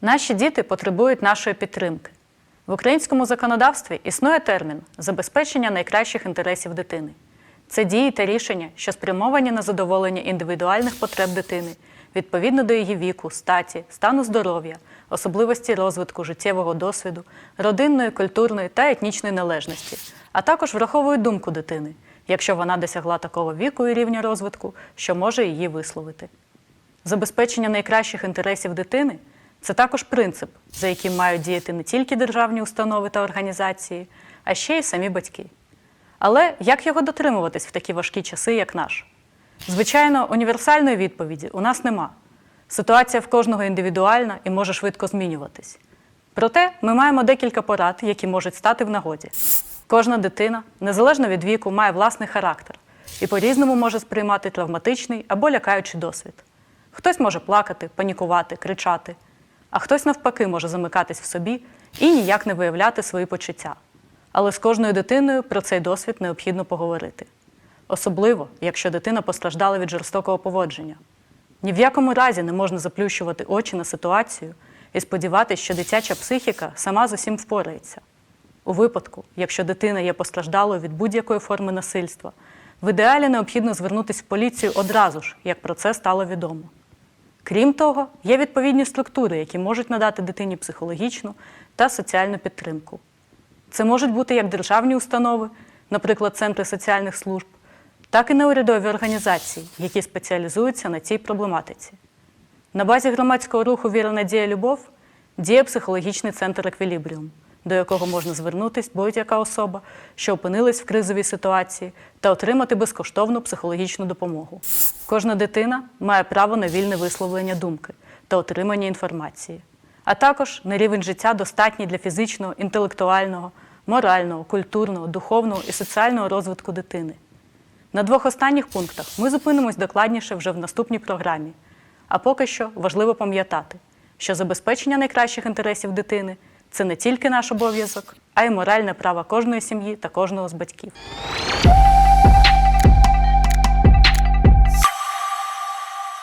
Наші діти потребують нашої підтримки. В українському законодавстві існує термін забезпечення найкращих інтересів дитини. Це дії та рішення, що спрямовані на задоволення індивідуальних потреб дитини відповідно до її віку, статі, стану здоров'я, особливості розвитку життєвого досвіду, родинної, культурної та етнічної належності, а також враховують думку дитини, якщо вона досягла такого віку і рівня розвитку, що може її висловити. Забезпечення найкращих інтересів дитини це також принцип, за яким мають діяти не тільки державні установи та організації, а ще й самі батьки. Але як його дотримуватись в такі важкі часи, як наш? Звичайно, універсальної відповіді у нас нема. Ситуація в кожного індивідуальна і може швидко змінюватись. Проте ми маємо декілька порад, які можуть стати в нагоді. Кожна дитина, незалежно від віку, має власний характер і по-різному може сприймати травматичний або лякаючий досвід. Хтось може плакати, панікувати, кричати, а хтось навпаки може замикатись в собі і ніяк не виявляти свої почуття. Але з кожною дитиною про цей досвід необхідно поговорити. Особливо, якщо дитина постраждала від жорстокого поводження. Ні в якому разі не можна заплющувати очі на ситуацію і сподіватися, що дитяча психіка сама з усім впорається. У випадку, якщо дитина є постраждалою від будь-якої форми насильства, в ідеалі необхідно звернутися в поліцію одразу ж, як про це стало відомо. Крім того, є відповідні структури, які можуть надати дитині психологічну та соціальну підтримку. Це можуть бути як державні установи, наприклад, центри соціальних служб, так і неурядові організації, які спеціалізуються на цій проблематиці. На базі громадського руху Віра Надія Любов діє психологічний центр Еквілібріум, до якого можна звернутися будь-яка особа, що опинилась в кризовій ситуації, та отримати безкоштовну психологічну допомогу. Кожна дитина має право на вільне висловлення думки та отримання інформації, а також на рівень життя достатній для фізичного, інтелектуального, морального, культурного, духовного і соціального розвитку дитини. На двох останніх пунктах ми зупинимось докладніше вже в наступній програмі. А поки що важливо пам'ятати, що забезпечення найкращих інтересів дитини це не тільки наш обов'язок, а й моральне право кожної сім'ї та кожного з батьків.